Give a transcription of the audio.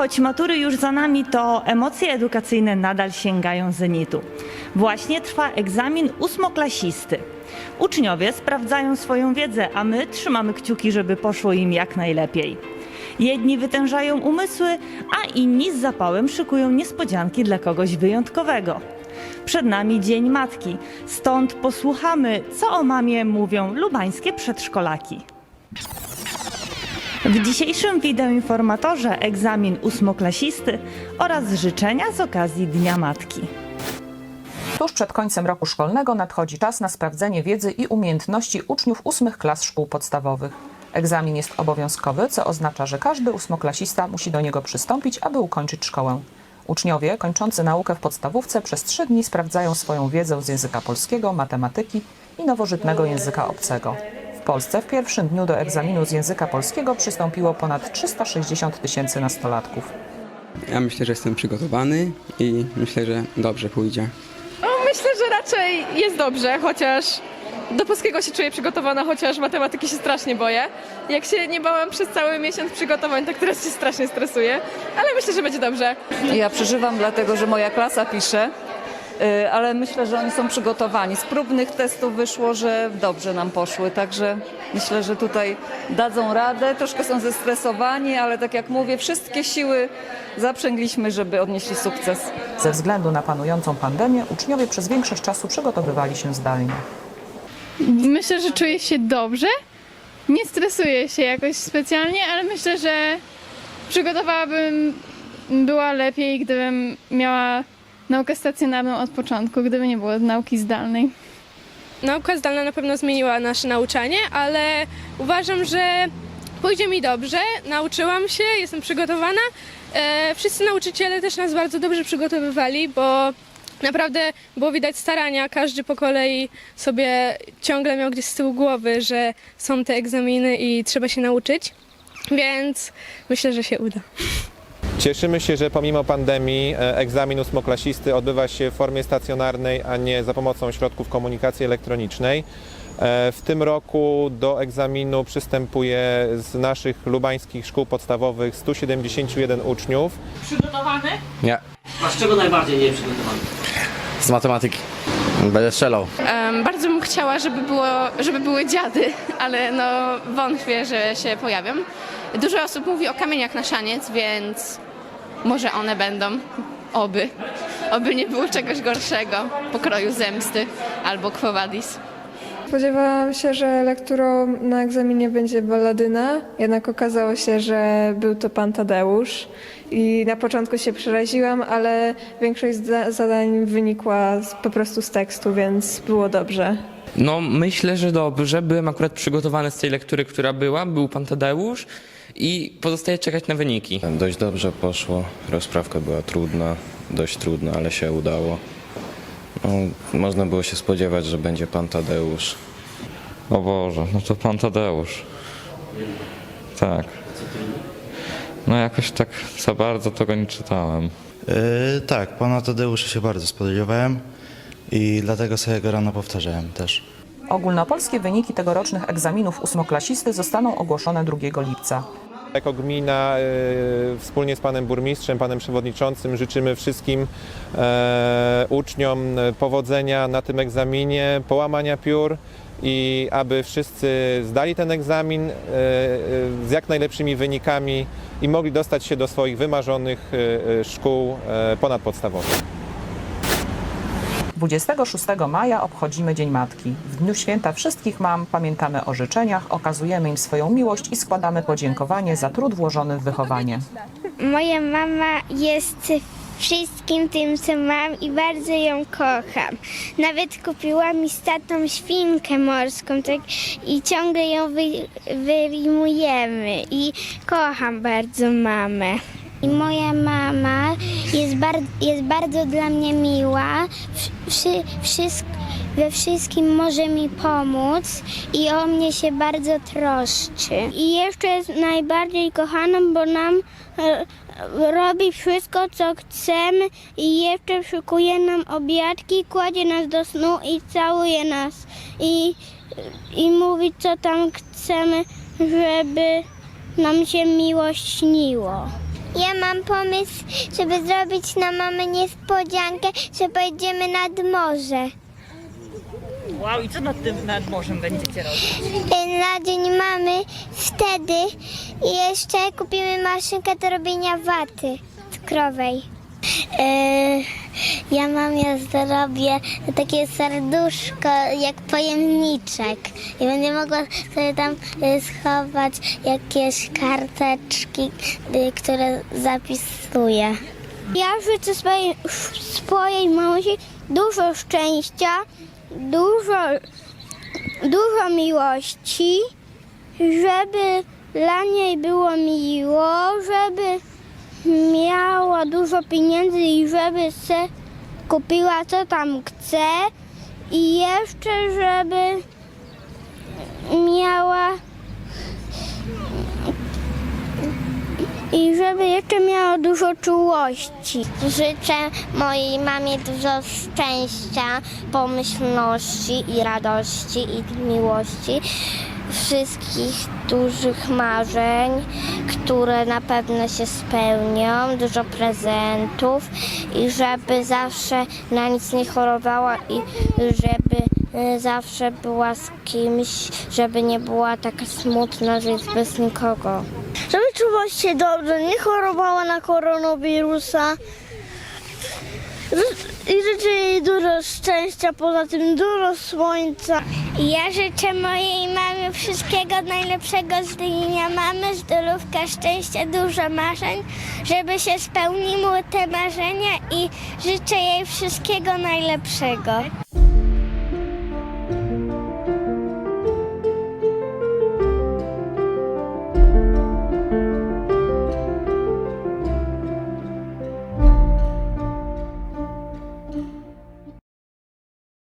Choć matury już za nami, to emocje edukacyjne nadal sięgają zenitu. Właśnie trwa egzamin ósmoklasisty. Uczniowie sprawdzają swoją wiedzę, a my trzymamy kciuki, żeby poszło im jak najlepiej. Jedni wytężają umysły, a inni z zapałem szykują niespodzianki dla kogoś wyjątkowego. Przed nami Dzień Matki, stąd posłuchamy, co o mamie mówią lubańskie przedszkolaki. W dzisiejszym wideoinformatorze egzamin ósmoklasisty oraz życzenia z okazji Dnia Matki. Tuż przed końcem roku szkolnego nadchodzi czas na sprawdzenie wiedzy i umiejętności uczniów ósmych klas szkół podstawowych. Egzamin jest obowiązkowy, co oznacza, że każdy ósmoklasista musi do niego przystąpić, aby ukończyć szkołę. Uczniowie kończący naukę w podstawówce przez trzy dni sprawdzają swoją wiedzę z języka polskiego, matematyki i nowożytnego języka obcego. W Polsce w pierwszym dniu do egzaminu z języka polskiego przystąpiło ponad 360 tysięcy nastolatków. Ja myślę, że jestem przygotowany i myślę, że dobrze pójdzie. No, myślę, że raczej jest dobrze, chociaż do polskiego się czuję przygotowana, chociaż matematyki się strasznie boję. Jak się nie bałam przez cały miesiąc przygotowań, tak teraz się strasznie stresuję, ale myślę, że będzie dobrze. Ja przeżywam dlatego, że moja klasa pisze, ale myślę, że oni są przygotowani. Z próbnych testów wyszło, że dobrze nam poszły, także myślę, że tutaj dadzą radę. Troszkę są zestresowani, ale tak jak mówię, wszystkie siły zaprzęgliśmy, żeby odnieśli sukces. Ze względu na panującą pandemię uczniowie przez większość czasu przygotowywali się zdalnie. Myślę, że czuję się dobrze. Nie stresuję się jakoś specjalnie, ale myślę, że przygotowałabym była lepiej, gdybym miała naukę stacjonarną od początku, gdyby nie było nauki zdalnej. Nauka zdalna na pewno zmieniła nasze nauczanie, ale uważam, że pójdzie mi dobrze. Nauczyłam się, jestem przygotowana. E, wszyscy nauczyciele też nas bardzo dobrze przygotowywali, bo naprawdę było widać starania. Każdy po kolei sobie ciągle miał gdzieś z tyłu głowy, że są te egzaminy i trzeba się nauczyć. Więc myślę, że się uda. Cieszymy się, że pomimo pandemii e, egzamin ósmoklasisty odbywa się w formie stacjonarnej, a nie za pomocą środków komunikacji elektronicznej. E, W tym roku do egzaminu przystępuje z naszych lubańskich szkół podstawowych 171 uczniów. Nie, A z czego najbardziej nie przygotowany? z matematyki. Będę strzelał. Em, bardzo bym chciała, żeby, było, żeby były dziady, ale no wątpię, że się pojawią. Dużo osób mówi o kamieniach na szaniec, więc może one będą. Oby. Oby nie było czegoś gorszego, pokroju zemsty albo quo vadis. Spodziewałam się, że lekturą na egzaminie będzie balladyna, jednak okazało się, że był to pan Tadeusz. I na początku się przeraziłam, ale większość zadań wynikła po prostu z tekstu, więc było dobrze. No, myślę, że dobrze. Byłem akurat przygotowany z tej lektury, która była. Był pan Tadeusz i pozostaje czekać na wyniki. Dość dobrze poszło. Rozprawka była trudna, dość trudna, ale się udało. No, można było się spodziewać, że będzie pan Tadeusz. O Boże, no to pan Tadeusz. Tak. No jakoś tak za bardzo tego nie czytałem. Yy, tak, pana Tadeusza się bardzo spodziewałem i dlatego sobie go rano powtarzałem też. Ogólnopolskie wyniki tegorocznych egzaminów ósmoklasisty zostaną ogłoszone 2 lipca. Jako gmina e, wspólnie z panem burmistrzem, panem przewodniczącym życzymy wszystkim e, uczniom powodzenia na tym egzaminie, połamania piór i aby wszyscy zdali ten egzamin e, e, z jak najlepszymi wynikami i mogli dostać się do swoich wymarzonych szkół e, ponadpodstawowych. 26 maja obchodzimy Dzień Matki. W dniu święta wszystkich mam pamiętamy o życzeniach, okazujemy im swoją miłość i składamy podziękowanie za trud włożony w wychowanie. Moja mama jest wszystkim tym, co mam i bardzo ją kocham. Nawet kupiła mi z świnkę morską tak, i ciągle ją wy, wyjmujemy i kocham bardzo mamę. I moja mama jest, bar, jest bardzo dla mnie miła. Wszy, we wszystkim może mi pomóc i o mnie się bardzo troszczy. I jeszcze jest najbardziej kochaną, bo nam e, robi wszystko, co chcemy i jeszcze szykuje nam obiadki, kładzie nas do snu i całuje nas. I, i mówi, co tam chcemy, żeby nam się miło śniło. Ja mam pomysł, żeby zrobić na mamę niespodziankę, że pojedziemy nad morze. Wow, i co nad tym nad morzem będziecie robić? Y, Na dzień mamy wtedy jeszcze kupimy maszynkę do robienia waty cukrowej. Ja mam, ja zrobię takie serduszko jak pojemniczek i będę mogła sobie tam y, schować jakieś karteczki, y, które zapisuję. Ja życzę swojej, swojej mamusi dużo szczęścia, dużo dużo miłości, żeby dla niej było miło, dużo pieniędzy i żeby se kupiła co tam chce i jeszcze żeby miała i żeby jeszcze miała dużo czułości. Życzę mojej mamie dużo szczęścia, pomyślności i radości i miłości. Wszystkich dużych marzeń, które na pewno się spełnią, dużo prezentów i żeby zawsze na nic nie chorowała i żeby y, zawsze była z kimś, żeby nie była taka smutna, że jest bez nikogo. Żeby czuła się dobrze, nie chorowała na koronawirusa. I życzę jej dużo szczęścia, poza tym dużo słońca. Ja życzę mojej mamie wszystkiego najlepszego z dnia mamy, zdrówka, szczęścia, dużo marzeń, żeby się spełniły te marzenia i życzę jej wszystkiego najlepszego.